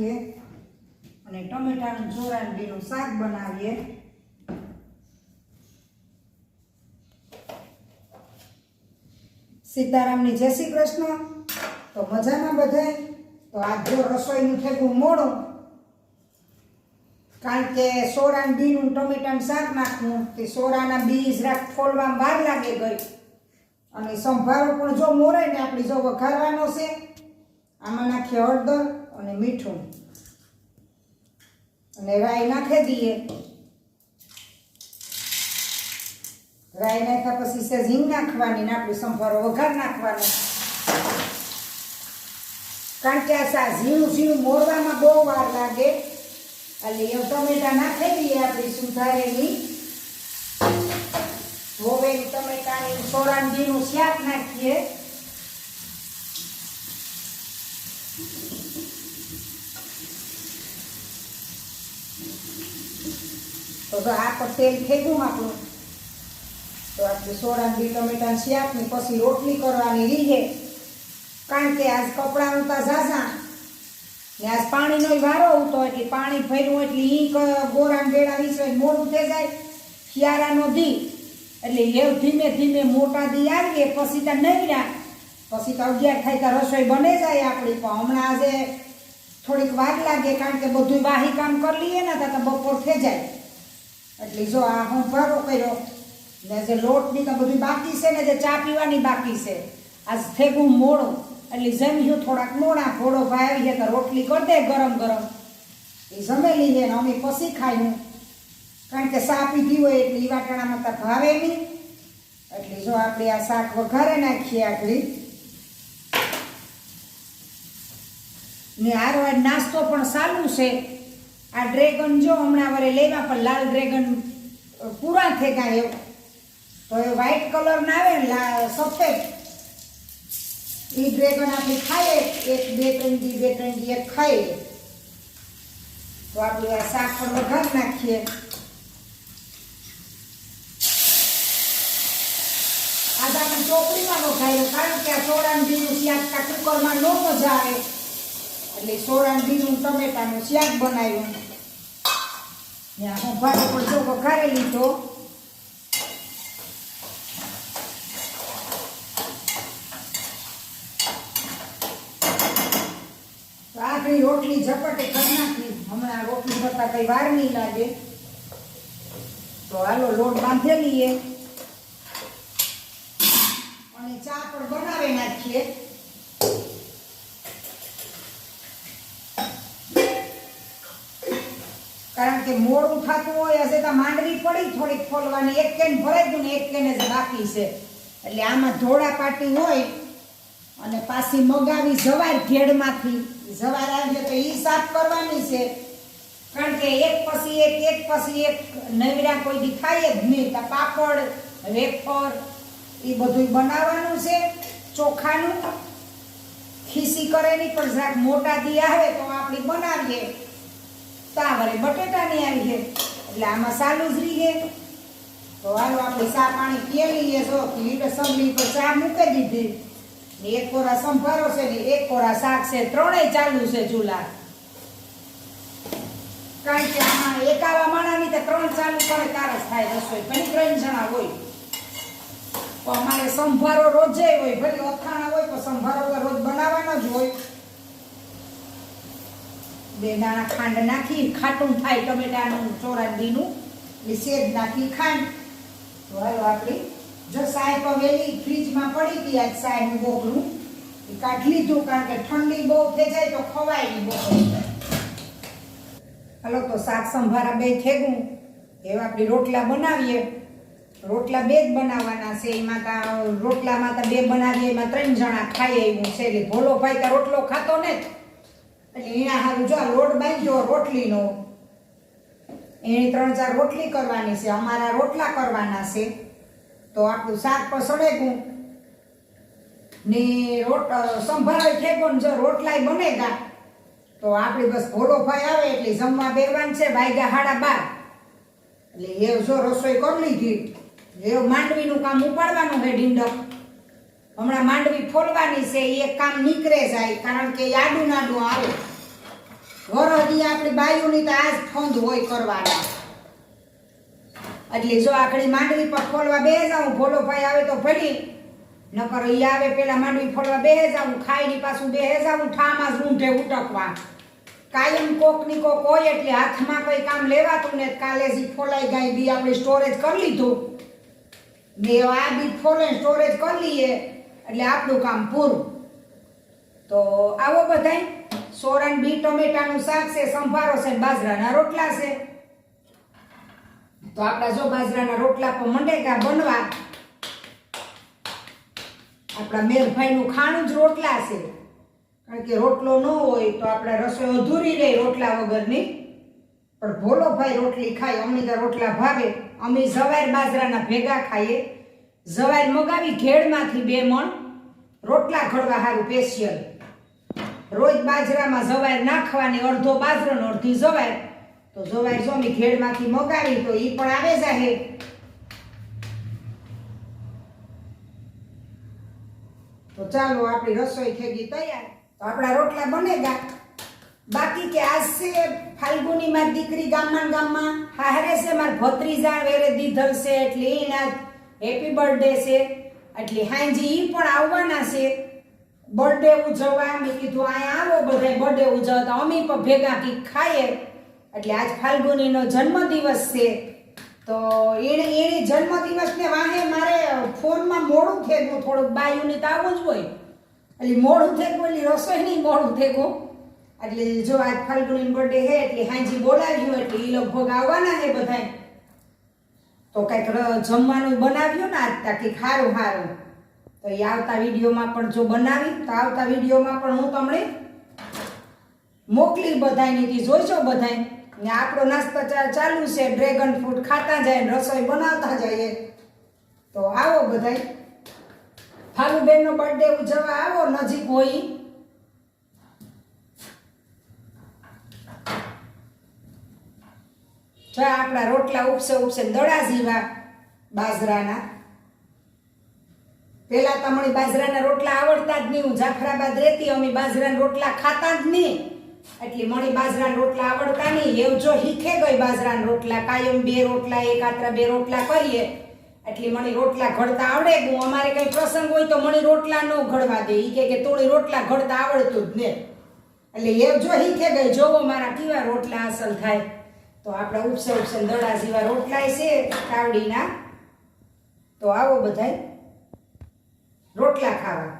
નાખીએ અને ટમેટાનું જોરાંડીનું શાક બનાવીએ. સીતારામની જય શ્રી કૃષ્ણ. તો મજામાં બધાય તો આજ જો રસોઈનું થયું મોડું. કારણ કે સોરાના બીનું ટમેટાનું શાક નાખવું, તે સોરાના બી જરાક ફોલવામાં વાર લાગે ગઈ. અને સંભારો પણ જો મોરે ને, આપણી જો વઘારવાનો છે, આમાં નાખીએ હળદર. અને મીઠું. અને રાઈ નાખી દઈએ રાઈ નાખ્યા પછી છે ઝીંગ નાખવાની ને આપણું સંભારો વઘાર નાખવાનો. કારણ કે આ ઝીણું ઝીણું મોરવામાં બહુ વાર લાગે. એટલે એ ટમેટા નાખી દઈએ આપણી સુધારેલી. હોવેલી ટમેટાની સોરાંજીનું શાક નાખીએ. તો આ પર તેલ ફેંકું આપણું તો આપણે સોરાંજી ટમેટા શાકની પછી રોટલી કરવાની રીહે. કારણ કે આજ કપડાં ઉતા ઝાઝા. ને આજ પાણીનો વારો ઉતો એટલે પાણી ભર્યું એટલે ઈ ગોરા બેડા વિશે મોડું થઈ જાય. શિયાળાનો દી. એટલે એ ધીમે ધીમે મોટા દી આવીએ, પછી ત્યાં નહીં રહ્યા પછી તો અગિયાર થાય તો રસોઈ બને જાય આપણી, પણ હમણાં આજે થોડીક વાર લાગે, કારણ કે બધું વાહી કામ કરી લઈએ ને તો બપોર થઈ જાય. એટલે જો આ હું ભરો કર્યો, ને જે લોટની તો બધું બાકી છે ને જે ચા પીવાની બાકી છે આ ભેગું મોડું, એટલે જમ્યું થોડાક મોડા ઘોડો ભાઈ આવી તો રોટલી કરી દે ગરમ ગરમ. એ જમેલી છે ને અમે પછી ખાયું કારણ કે સા પીધી હોય એટલે ઈ વાટાણામાં તો ભાવે નહીં. એટલે જો આપણે આ શાક વઘારે નાખીએ આગળ ને આરો નાસ્તો પણ સારું છે. આ ડ્રેગન જો હમણાં વરે લેવા, પણ લાલ ડ્રેગન પૂરા થઈ ગયા એવું. તો એ વ્હાઈટ કલર ના આવે સફેદ. એ ડ્રેગન આપણે ખાઈએ, એક, બે, ત્રણ દી, બે, ત્રણ દી એક ખાઈએ. તો આપણે આ શાક પણ વઘાર નાખીએ. આજ આપણે ચોપડીમાં વઘાર્યો, કારણ કે આ ચોળાનું બીજું શાક કુકરમાં ન મજા આવે. એટલે સોરાન બીનું ટમેટાનું શાક બનાવ્યું. આ સંભારો પણ જો વઘારે લીધો. આખરી રોટલી ઝપટે કરી નાખી. હમણાં રોટલી કરતા કઈ વાર નહીં લાગે. તો હાલો લોટ બાંધેલી અને ચા પણ બનાવી નાખીએ. કારણ કે મોડું થતું હોય હશે તો માંડવી પડી થોડીક ફોલવાની એક કેન ભરાઈ ગયું ને એક કેન જ બાકી છે. એટલે આમાં ધોળા પાટી હોય અને પાછી મગાવી જવાર ઘેડમાંથી. જવાર આવી તો એ સાફ કરવાની છે. કારણ કે એક પછી એક એક પછી એક નવીરા કોઈ દેખાય જ નહીં. તો પાપડ વેપર એ બધું બનાવવાનું છે, ચોખાનું. ખીસી કરેલી પણ જરાક મોટા દી આવે તો આપણે બનાવીએ. તાવરે બટેટાની આવી છે. એટલે આમાં સાલું જ છે. તો હાલો આપણે ચા પાણી પીએ લઈએ છો. લીટર સબલી પર ચા મૂકી દીધી. એક કોરા સંભારો છે ને એક કોરા શાક છે. ત્રણેય ચાલુ છે ચૂલા. કારણ કે આમાં એકાવા માણાની તો ત્રણ ચાલુ કરે તાર જ થાય રસોઈ. પણ ત્રણ જણા હોય. અમારે સંભારો રોજે હોય. ભલે અથાણા હોય તો સંભારો રોજ બનાવવાનો જ હોય. બે દાણા ખાંડ નાખી ખાટું થાય ટમેટાનું ચોરાંદીનું એ શેદ નાખી ખાંડ. તો હાલો આપણી, જો સાય વેલી ફ્રીજમાં પડી હતી આજ સાયનું બોકડું એ કાઢી લીધું કારણ કે ઠંડી બહુ થઈ જાય તો ખવાય નહીં બોકડું હાલો તો શાક સંભારા બે થેગું, એવા આપણે રોટલા બનાવીએ. રોટલા બે જ બનાવવાના છે, એમાં તા રોટલામાં તો બે બનાવીએ, એમાં ત્રણ જણા ખાઈએ એવું છે. એટલે ભોલો ભાઈ તો રોટલો ખાતો ને. એટલે એના હારું, જો લોટ બાંધ્યો, રોટલીનો. એની ત્રણ ચાર રોટલી કરવાની છે, અમારા રોટલા કરવાના છે. તો આપણું શાક પણ સળેગું. ને રોટ સંભાળાય ઠેકો જો રોટલાય બનેગા તો આપણી બસ ભોળો ભાઈ આવે એટલે જમવા બેવાનું છે વાગ્યા હાડા બાર. એટલે એ જો રસોઈ કરી લીધી, એ માંડવીનું કામ ઉપાડવાનું છે ડીંડક હમણાં માંડવી ફોલવાની છે એ કામ નીકળે જાય, કારણ કે આડું નાડું આવે. વરદી આપણી બાયુની તો આજ ફોંધ હોય કરવાના. એટલે જો આખડી માંડવી પર ફોલવા બે જાઉં ભોલો ભાઈ આવે તો ભલી. નકર ઈ આવે પેલા માંડવી ફોડવા બે જાઉં, ખાઈની પાછું બે જાઉં, ઠામાં જ ઊંઢે ઉટકવા. કાયમ કોકની કોક હોય એટલે હાથમાં કોઈ કામ લેવાતું ને કાલે જી ફોલાઈ ગઈ બી આપણે સ્ટોરેજ કરી લીધું. ને આ બી ફોલે સ્ટોરેજ કરી લઈએ. એટલે આપણું કામ પૂરું. તો આવો બધાય. સોરણ બી ટમેટાનું શાક છે, સંભારો છે બાજરાના રોટલા છે. તો આપણા જો બાજરાના રોટલા પણ મંડેગા બનવા. આપણા મેરભાઈનું ખાણું જ રોટલા છે. કારણ કે રોટલો ન હોય તો આપણે રસોઈ અધૂરી રહે રોટલા વગરની. પણ ભોલો ભાઈ રોટલી ખાય, અમને રોટલા ભાવે. અમે સવાર બાજરાના ભેગા ખાઈએ. જવાર મગાવી ઘેડમાંથી બે મણ, રોટલા ઘડવા સારું સ્પેશિયલ રોજ બાજરામાં જવાર નાખવાની અડધો બાજરો અડધી જવાય, તો જવાય સ્વામી ઘેડમાંથી મગાવી, તો એ પણ આવે જાહે. તો ચાલો આપણી રસોઈ થઈ ગઈ તૈયાર. તો આપણા રોટલા બને ગયા બાકી કે આજ છે ફાલ્ગુની માં દીકરી ગામમાં ગામમાં, હારે છે માર ભત્રીજા વેરે દીધલ છે એટલે એના હેપી બર્થડે છે. એટલે હાંજી ઈ પણ આવવાના છે. બર્થડે ઉજવવા મેં કીધું અહીંયા આવો બધા બર્થડે ઉજવતા અમે પણ ભેગા કંઈક ખાઈએ. એટલે આજ ફાલ્ગુનીનો જન્મદિવસ છે. તો એણે એણે જન્મદિવસને વાહે મારે ફોનમાં મોડું થેગું થોડુંક બાયુની તો આવું જ હોય. એટલે મોડું થેગું એટલે રસોઈ નહીં મોડું થેગું એટલે જો આજ ફાલ્ગુની બર્થડે છે, એટલે હાંજી બોલાવ્યું, એટલે એ લગભગ આવવાના છે બધાય. તો કંઈક જમવાનું બનાવ્યું ને આજ તાકી ખારું સારું તો એ આવતા વિડીયોમાં પણ જો બનાવી, તો આવતા વિડીયોમાં પણ હું તમને મોકલી બધાયની થી જોઈજો બધાય. ને આપણો નાસ્તો ચાલુ છે, ડ્રેગન ફ્રૂટ ખાતા જાય રસોઈ બનાવતા જઈએ. તો આવો બધાય. ફાલુબેનનો બર્થડે ઉજવવા આવો, નજીક હોય. જો આપણા રોટલા ઉપસે ઉપસે દડા જીવા બાજરાના. પેલા તમને બાજરાના રોટલા આવડતા જ નહીં. હું જાફરાબાદ રહેતી, અમે બાજરાના રોટલા ખાતા જ નહીં. એટલે મને બાજરાના રોટલા આવડતા નહીં. એવું જો શીખે ગઈ બાજરાના રોટલા. કાયમ બે રોટલા, એક આતરા બે રોટલા કરીએ. એટલે મને રોટલા ઘડતા આવડે હું અમારે કઈ પ્રસંગ હોય તો મને રોટલા ન ઘડવા દે. એ કે તોડી રોટલા ઘડતા આવડતું જ ને એટલે એ જો શીખે ગઈ, જોવો મારા કેવા રોટલા અસલ થાય. તો આપણા ઉપસે ઉપસે દડા જેવા રોટલા છે કાવડીના. તો આવો બધાય રોટલા ખાવા.